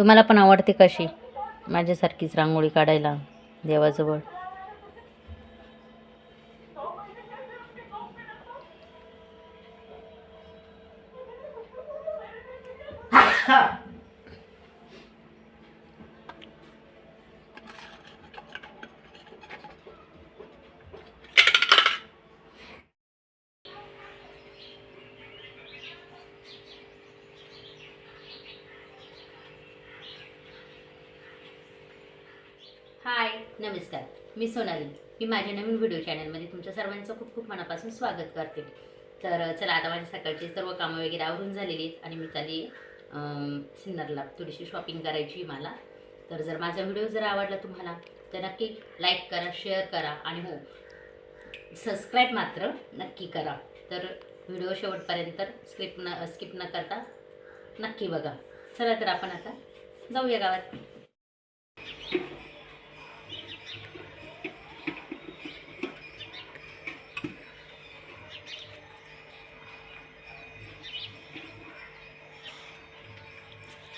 तुम्हाला पण आवडते कशी? माझ्यासारखीच रांगोळी काढायला देवाजवळ. हाय नमस्कार. मी सोनाली. मी माझ्या नवीन व्हिडिओ चॅनलमध्ये तुमच्या सर्वांचं खूप खूप मनापासून स्वागत करते. तर चला आता माझ्या सकाळची सर्व कामं वगैरे आवरून झालेली आहेत आणि मी चालली सिन्नरला. थोडीशी शॉपिंग करायची मला. तर जर माझा व्हिडिओ जर आवडला तुम्हाला तर नक्की लाईक करा शेअर करा आणि हो सबस्क्राईब मात्र नक्की करा. तर व्हिडिओ शेवटपर्यंत स्किप न स्किप न करता नक्की बघा. चला तर आपण आता जाऊया गावात.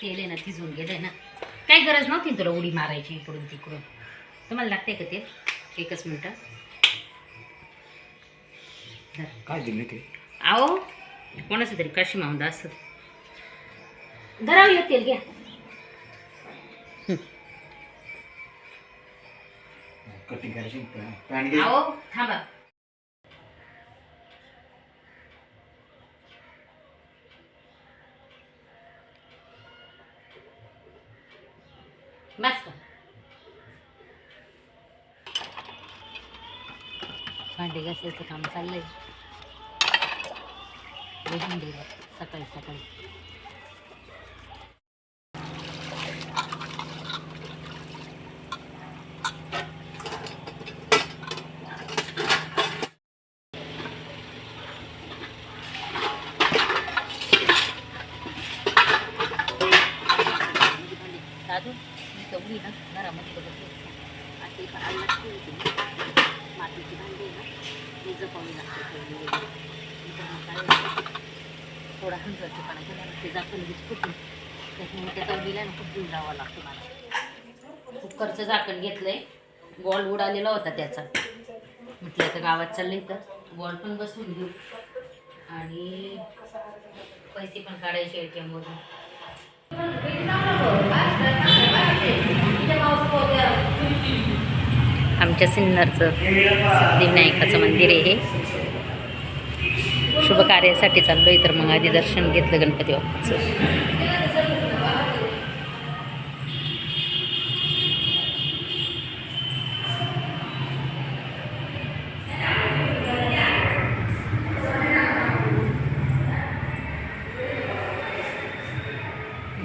तेल आहे ना भिजून गेलंय ना. काही गरज नव्हती तुला उडी मारायची इकडून तिकडून? तुम्हाला लागते का ते? एकच मिनटं. काय दिले ते? आहो कोणाचं तरी काशी मावंदा असं. धराव येत तेल घ्या. कटिंग करायची थांबा. बस भांडे घासायचं काम चाललंय. सकाळी सकाळी दादू मी तेवढी ना घरामध्ये बघते आणि ते पण अन्नात ठेवते मी. मातीची भांडी आहे ना ती जपवली लागते ठेवली थोडा हंगरचेपणा गेला ते जातं लगेच फुटून. त्याच्यामुळे त्या तवडीला ना खूप जीव जावा लागतो मला. कुकरचं झाकण घेतलंय. बॉल उडालेला होता त्याचा. म्हटलं तर गावात चाललंय तर. बॉल पण बसून घेऊ. आणि पैसे पण काढायचे ए आमच्या सिन्नरचं सिद्धिविनायकाचं मंदिर आहे शुभ कार्यासाठी चाललोय तर मग आधी दर्शन घेतलं गणपती बाप्पाचं.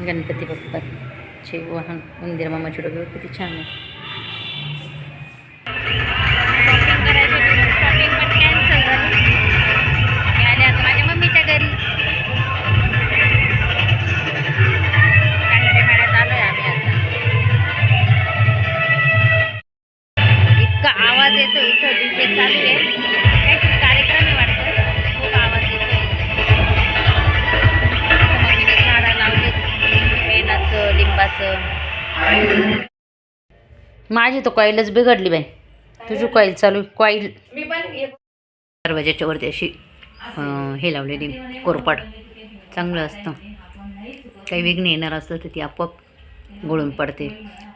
गणपती बाप्पाचे वाहन मंदिर मामाची डोबे किती छान आहे. आवाज येतो इथं डीजे चालू आहे. काहीतरी कार्यक्रम आहे वाटतं खूप आवाज येतोय. इथं मम्मीने झाडं लावले पेनाचं लिंबाचं. माझी तर कॉईलच बिघडली बाई. तुझी कॉईल चालू कॉईल दरवाजाच्या वरती अशी हे लावलेली कोरपाड. चांगलं असतं. काही विघ्न येणार असलं तर ती आपोआप गळून पडते.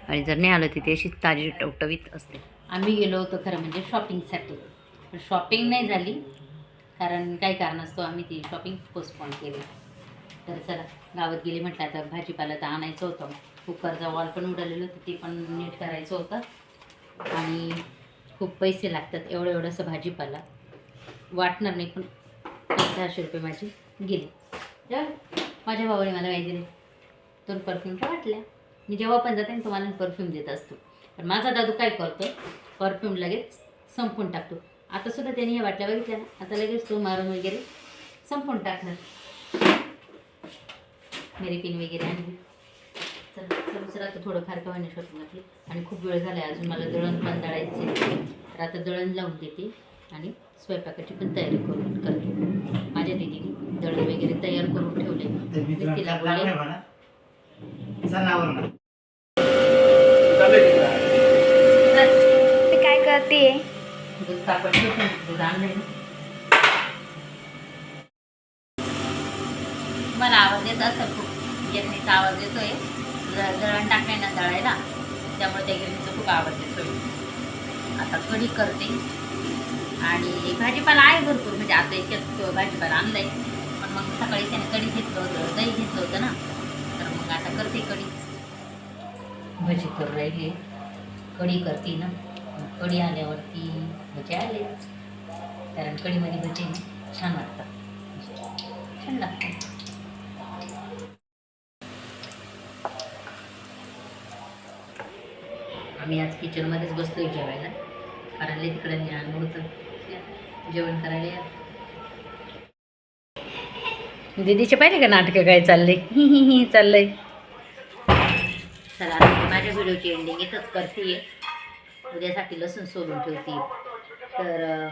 आणि जर नाही आलं तर ती अशी ताजी टवटवीत असते. आम्ही गेलो होतो खरं म्हणजे शॉपिंगसाठी पण शॉपिंग नाही झाली. कारण काही कारणास्तव आम्ही ती शॉपिंग पोस्टपोन केली. तर चला गावात गेली म्हटलं आता भाजीपाला तर आणायचं होतं. कुकरचा वॉल पण उडालेलं होतं ते पण नीट करायचं होतं. आणि खूप पैसे लागतात एवढं एवढंसं भाजीपाला. वाटणार नाही पण सहाशे रुपये माझी गेले. जा, माझ्या भावाने मला माहिती दिले दोन परफ्यूमच्या वाटल्या. मी जेव्हा पण जाते तुम्हाला तो मला परफ्यूम देत असतो. पण माझा दादू काय करतो परफ्यूम लगेच संपून टाकतो. आता सुद्धा त्याने ह्या वाटल्या बघितल्या ना? आता लगेच तो मारून वगैरे संपून टाकणार. मेरी पिन वगैरे आणली. चला चला चला आता थोडंफार कवाने शॉपिंग घातली आणि खूप वेळ झाला आहे अजून मला दळण पण दळायचं तर आता दळण लावून देते आणि स्वयंपाकाची पण तयारी करून करते. माझ्या दिदीने दळण वगैरे तयार करून ठेवले तिला बोलले करते. मला आवाज येत असेल खूप. गिरणीचा आवाज येतोय. दळण टाकले ना दळायला त्यामुळे त्या गिरणीचा खूप आवाज येतोय. आता कढी करते. आणि भाजीपाला आहे भरपूर. म्हणजे आता इतक्यात भाजीपाला आणलाय. पण मग सकाळी त्याने कढी घेतलं होतं. दही घेतलं होतं ना. तर मग आता करते कढी. भजी करून राहिली. कढी करते ना. कढी आल्यावरती भजी आले. कारण कढीमध्ये भजी छान वाटतात छान लागतात. आम्ही आज किचनमध्येच बसतोय जेवायला. कारण तिकडे ज्ञान होतं. जेवण करायला या. दीदीचे पाहिले का नाटक काय चाललंय? चाललंय. चला माझ्या व्हिडिओची एंडिंग इथंच करते उद्यासाठी लसूण सोलून ठेवते. तर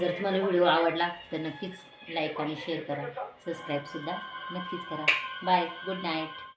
जर तुम्हाला व्हिडिओ आवडला तर नक्कीच लाईक आणि शेअर करा. सबस्क्राईबसुद्धा नक्कीच करा. Bye good night